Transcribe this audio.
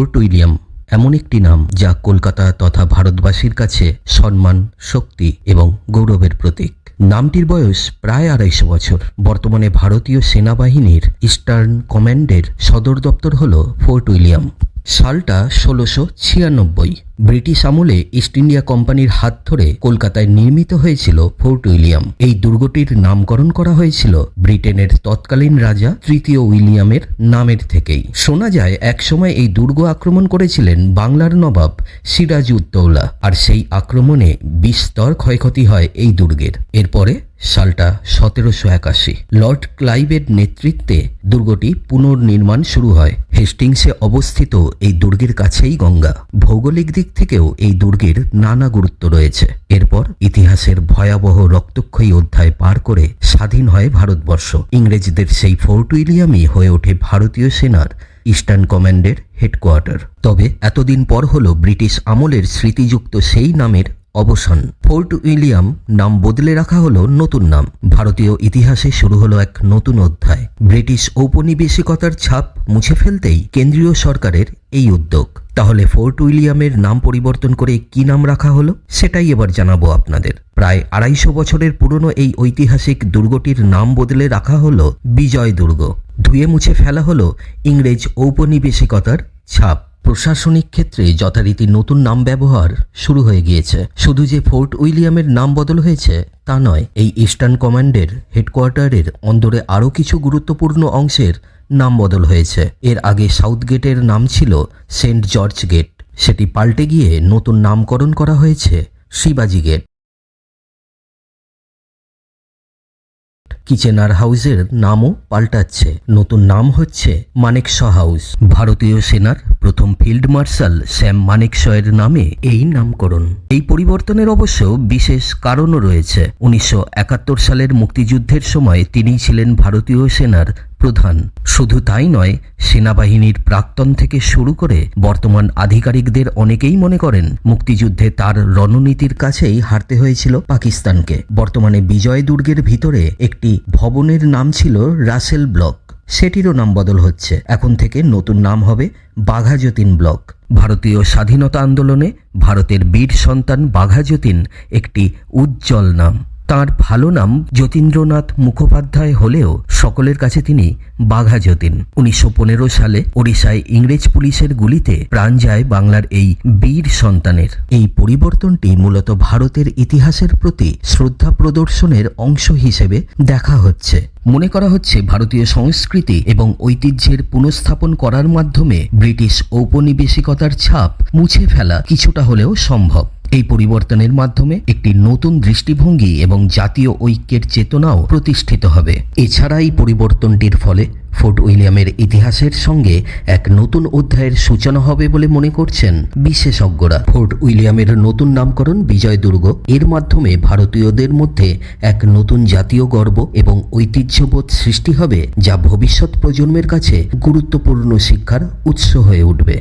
Fort William এমন একটি নাম যা কলকাতা তথা ভারতবাসীর কাছে সম্মান, শক্তি এবং গৌরবের প্রতীক। নামটির বয়স প্রায় আড়াইশো বছর। বর্তমানে ভারতীয় সেনাবাহিনীর ইস্টার্ন কমান্ডের সদর দপ্তর হল ফোর্ট উইলিয়াম। সালটা ষোলোশো ছিয়ানব্বই। ব্রিটিশ আমলে ইস্ট ইন্ডিয়া কোম্পানির হাত ধরে কলকাতায় নির্মিত হয়েছিল ফোর্ট উইলিয়াম। এই দুর্গটির নামকরণ করা হয়েছিল ব্রিটেনের তৎকালীন রাজা তৃতীয় উইলিয়ামের নামের থেকেই। শোনা যায়, একসময় এই দুর্গ আক্রমণ করেছিলেন বাংলার নবাব সিরাজ উদ্দৌলা আর সেই আক্রমণে বিস্তর ক্ষয়ক্ষতি হয় এই দুর্গের। এরপরে সালটা সতেরোশো একাশি। লর্ড ক্লাইভের নেতৃত্বে দুর্গটি পুনর্নির্মাণ শুরু হয়। হেস্টিংসে অবস্থিত এই দুর্গের কাছেই গঙ্গা। ভৌগোলিক দিক থেকেও এই দুর্গের নানা গুরুত্ব রয়েছে। এরপর ইতিহাসের ভয়াবহ রক্তক্ষয়ী অধ্যায় পার করে স্বাধীন হয় ভারতবর্ষ। ইংরেজদের সেই ফোর্ট উইলিয়ামই হয়ে ওঠে ভারতীয় সেনার ইস্টার্ন কমান্ডের হেডকোয়ার্টার। তবে এতদিন পর হলো ব্রিটিশ আমলের স্মৃতিযুক্ত সেই নামের অবসান। ফোর্ট উইলিয়াম নাম বদলে রাখা হলো নতুন নাম। ভারতীয় ইতিহাসে শুরু হলো এক নতুন অধ্যায়। ব্রিটিশ ঔপনিবেশিকতার ছাপ মুছে ফেলতেই কেন্দ্রীয় সরকারের এই উদ্যোগ। তাহলে ফোর্ট উইলিয়ামের নাম পরিবর্তন করে কি নাম রাখা হলো, সেটাই এবার জানাব আপনাদের। প্রায় আড়াইশো বছরের পুরনো এই ঐতিহাসিক দুর্গটির নাম বদলে রাখা হলো বিজয় দুর্গ। ধুয়ে মুছে ফেলা হলো ইংরেজ ঔপনিবেশিকতার ছাপ। প্রশাসনিক ক্ষেত্রে যথারীতি নতুন নাম ব্যবহার শুরু হয়ে গিয়েছে। শুধু যে ফোর্ট উইলিয়ামের নাম বদল হয়েছে, তা নয়, এই ইস্টার্ন কমান্ডের হেডকোয়ার্টারের অন্দরে আরও কিছু গুরুত্বপূর্ণ অংশের নাম বদল হয়েছে। এর আগে সাউথ গেটের নাম ছিল সেন্ট জর্জ গেট। সেটি পাল্টে গিয়ে নতুন নামকরণ করা হয়েছে শিবাজি গেট। কিচেনার হাউসের নামও পাল্টাচ্ছে। নতুন নাম হচ্ছে মানেকশ হাউস। ভারতীয় সেনার প্রথম ফিল্ড মার্শাল শ্যাম মানেকশয়ের নামে এই নামকরণ। এই পরিবর্তনের অবশ্য বিশেষ কারণও রয়েছে। উনিশশো একাত্তর সালের মুক্তিযুদ্ধের সময় তিনি ছিলেন ভারতীয় সেনার প্রধান। শুধু তাই নয়, সেনাবাহিনীর প্রাক্তন থেকে শুরু করে বর্তমান আধিকারিকদের অনেকেই মনে করেন, মুক্তিযুদ্ধে তার রণনীতির কাছেই হারতে হয়েছিল পাকিস্তানকে। বর্তমানে বিজয় দুর্গের ভিতরে একটি ভবনের নাম ছিল রাসেল ব্লক। সেটিরও নাম বদল হচ্ছে। এখন থেকে নতুন নাম হবে বাঘাযতীন ব্লক। ভারতীয় স্বাধীনতা আন্দোলনে ভারতের বীর সন্তান বাঘাযতীন একটি উজ্জ্বল নাম। তার ভালো নাম যতীন্দ্রনাথ মুখোপাধ্যায় হলেও সকলের কাছে তিনি বাঘা যতীন। উনিশশো পনেরো সালে ওড়িশায় ইংরেজ পুলিশের গুলিতে প্রাণ যায় বাংলার এই বীর সন্তানের। এই পরিবর্তনটি মূলত ভারতের ইতিহাসের প্রতি শ্রদ্ধা প্রদর্শনের অংশ হিসেবে দেখা হচ্ছে। মনে করা হচ্ছে ভারতীয় সংস্কৃতি এবং ঐতিহ্যের পুনঃস্থাপন করার মাধ্যমে ব্রিটিশ ঔপনিবেশিকতার ছাপ মুছে ফেলা কিছুটা হলেও সম্ভব। এই পরিবর্তনের মাধ্যমে একটি নতুন দৃষ্টিভঙ্গি এবং জাতীয় ঐক্যের চেতনাও প্রতিষ্ঠিত হবে। এছাড়া এই পরিবর্তনটির ফলে ফোর্ট উইলিয়ামের ইতিহাসের সঙ্গে এক নতুন অধ্যায়ের সূচনা হবে বলে মনে করছেন বিশেষজ্ঞরা। ফোর্ট উইলিয়ামের নতুন নামকরণ বিজয় দুর্গ এর মাধ্যমে ভারতীয়দের মধ্যে এক নতুন জাতীয় গর্ব এবং ঐতিহ্যবোধ সৃষ্টি হবে, যা ভবিষ্যৎ প্রজন্মের কাছে গুরুত্বপূর্ণ শিক্ষার উৎস হয়ে উঠবে।